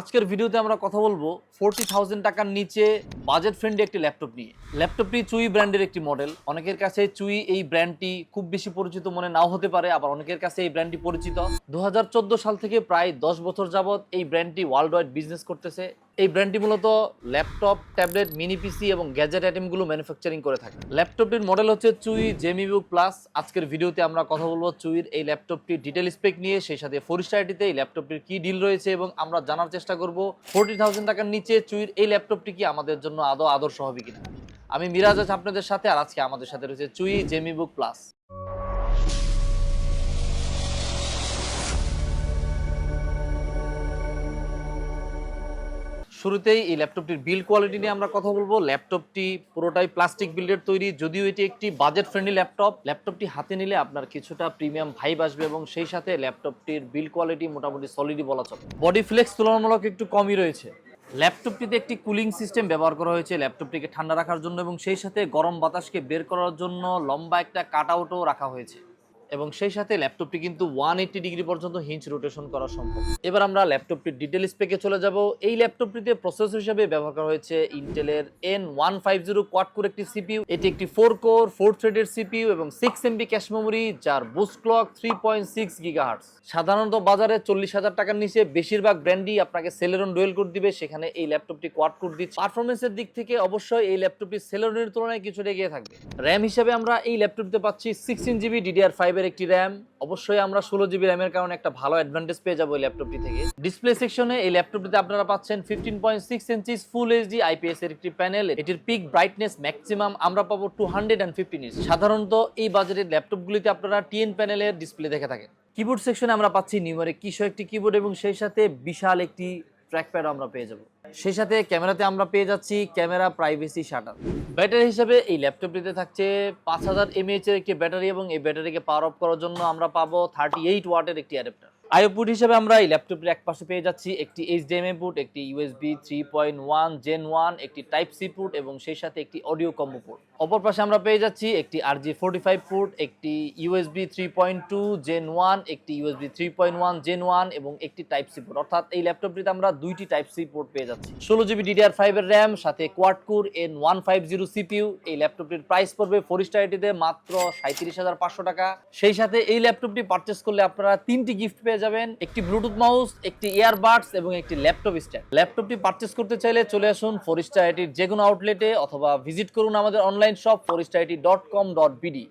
আজকের ভিডিওতে আমরা কথা বলব ফোরটি থাউজেন্ড টাকার নিচে বাজেট ফ্রেন্ডলি একটি ল্যাপটপ নিয়ে। ল্যাপটপটি চুই ব্র্যান্ডের একটি মডেল অনেকের কাছে চুই এই ব্র্যান্ডটি খুব বেশি পরিচিত মনে নাও হতে পারে, আবার অনেকের কাছে এই ব্র্যান্ডটি পরিচিত। দু হাজার চোদ্দ সাল থেকে প্রায় দশ বছর যাবত এই ব্র্যান্ডটি ওয়ার্ল্ড ওয়াইড বিজনেস করতেছে। এই ব্র্যান্ডটি মূলত ল্যাপটপ ট্যাবলেট মিনি পিসি এবং গ্যাজেট আইটেমগুলো ম্যানুফ্যাকচারিং করে থাকে। ল্যাপটপটির মডেল হচ্ছে চুই জেমিবুক প্লাস আজকের ভিডিওতে আমরা কথা বলব চুইর এই ল্যাপটপটির ডিটেল স্পেক নিয়ে, সেই সাথে ফোরিস্টাইটিতে এই ল্যাপটপটির কি ডিল রয়েছে এবং আমরা জানার চেষ্টা করব ফোরটি থাউজেন্ড টাকার নিচে চুইর এই ল্যাপটপটি কি আমাদের জন্য আদৌ আদর্শ হবে কিনা। আমি মিরাজ আছি আপনাদের সাথে, আর আজকে আমাদের সাথে রয়েছে চুই জেমিবুক প্লাস শুরুতেই এই ল্যাপটপটির বিল কোয়ালিটি নিয়ে আমরা কথা বলব। ল্যাপটপটি পুরোটাই প্লাস্টিক বিল্ডের তৈরি, যদিও এটি একটি বাজেট ফ্রেন্ডলি ল্যাপটপ। ল্যাপটপটি হাতে নিলে আপনার কিছুটা প্রিমিয়াম ভাইব আসবে এবং সেই সাথে ল্যাপটপটির বিল কোয়ালিটি মোটামুটি সলিডই বলা চলে। বডি ফ্লেক্স তুলনামূলক একটু কমই রয়েছে। ল্যাপটপটিতে একটি কুলিং সিস্টেম ব্যবহার করা হয়েছে ল্যাপটপটিকে ঠান্ডা রাখার জন্য এবং সেই সাথে গরম বাতাসকে বের করার জন্য লম্বা একটা কাট আউটও রাখা হয়েছে। এবং সেই সাথে ল্যাপটপটি কিন্তু ওয়ান এইট্টি ডিগ্রি পর্যন্ত হিঞ্চ রোটেশন করা সম্ভব। এবার আমরা ল্যাপটপটির ডিটেল স্পেকে চলে যাব। এই ল্যাপটপটিতে প্রসেসর হিসেবে ব্যবহার করা হয়েছে ইন্টেলের N one five zero quad core একটি সিপিইউ এটি একটি ফোর কোর ফোর থ্রেডের সিপিইউ এবং সিক্স এমবি ক্যাশ মেমোরি যার boost clock three point six gigahertz সাধারণত বাজারে চল্লিশ হাজার টাকার নিচে বেশিরভাগ ব্র্যান্ডই আপনাকে সেলেরন ডুয়েল কোড দিবে। সেখানে এই ল্যাপটপটি কোয়াড কোর দিচ্ছে। পারফরমেন্সের দিক থেকে অবশ্যই এই ল্যাপটপটি সেলেরনের তুলনায় কিছুটা এগিয়ে থাকবে। র্যাম হিসেবে আমরা এই ল্যাপটপটিতে পাচ্ছি সিক্সটিন জিবি ডিডিআর ফাইভের একটি র্যাম অবশ্যই আমরা ষোলো জিবি র্যামের কারণে একটা ভালো অ্যাডভান্টেজ পেয়ে যাব এই ল্যাপটপটি থেকে। ডিসপ্লে সেকশনে এই ল্যাপটপটিতে আপনারা পাচ্ছেন fifteen point six inches full HD IPS এর একটি প্যানেল এটির পিক ব্রাইটনেস ম্যাক্সিমাম আমরা পাবো two hundred and fifteen inch সাধারণত এই বাজারের ল্যাপটপগুলিতে আপনারা টিএন প্যানেলের ডিসপ্লে দেখে থাকেন। কিবোর্ড সেকশনে আমরা পাচ্ছি নিউমারিক কিশো একটি কিবোর্ড এবং সেই সাথে বিশাল একটি ট্র্যাক প্যাডও আমরা পেয়ে যাব। সেই সাথে ক্যামেরাতে আমরা পেয়ে যাচ্ছি ক্যামেরা প্রাইভেসি শাটার ব্যাটারি হিসেবে এই ল্যাপটপটিতে থাকছে পাঁচ হাজার এমএএচ এর একটি ব্যাটারি এবং এই ব্যাটারিকে পাওয়ার অফ করার জন্য আমরা পাবো থার্টি এইট ওয়াটের একটি অ্যাডাপ্টার আইও পুট হিসেবে আমরা এই ল্যাপটপটির এক পাশে পেয়ে যাচ্ছি একটি এইচডিএমআই পুট একটি USB three point one gen one একটি টাইপ সি পুট এবং সেই সাথে একটি অডিও কম্বো পুট অপর পাশে আমরা পেয়ে যাচ্ছি একটি R J forty five port একটি USB three point two gen one একটি USB three point one gen one এবং একটি টাইপ সি পোর্ট অর্থাৎ এই ল্যাপটপটিতে আমরা দুইটি টাইপ সি পোর্ট পেয়ে যাচ্ছি। ষোলো জিবি ডিডিআর ফাইভের র্যাম সাথে quad core N one five zero CPU এই ল্যাপটপটির প্রাইস পড়বে ফোরিস্টাইটিতে মাত্র সাঁত্রিশ হাজার পাঁচশো টাকা। সেই সাথে এই ল্যাপটপটি পারচেস করলে আপনারা তিনটি গিফট পেয়ে যাবেন একটি ব্লুটুথ মাউস একটি ইয়ারবাডস এবং একটি ল্যাপটপ স্ট্যান্ড ল্যাপটপটি পারচেস করতে চাইলে চলে আসুন ফরিস্টা আইটির যে কোনো আউটলেটে অথবা ভিজিট করুন আমাদের online shop ফরিস্টা IT dot com dot BD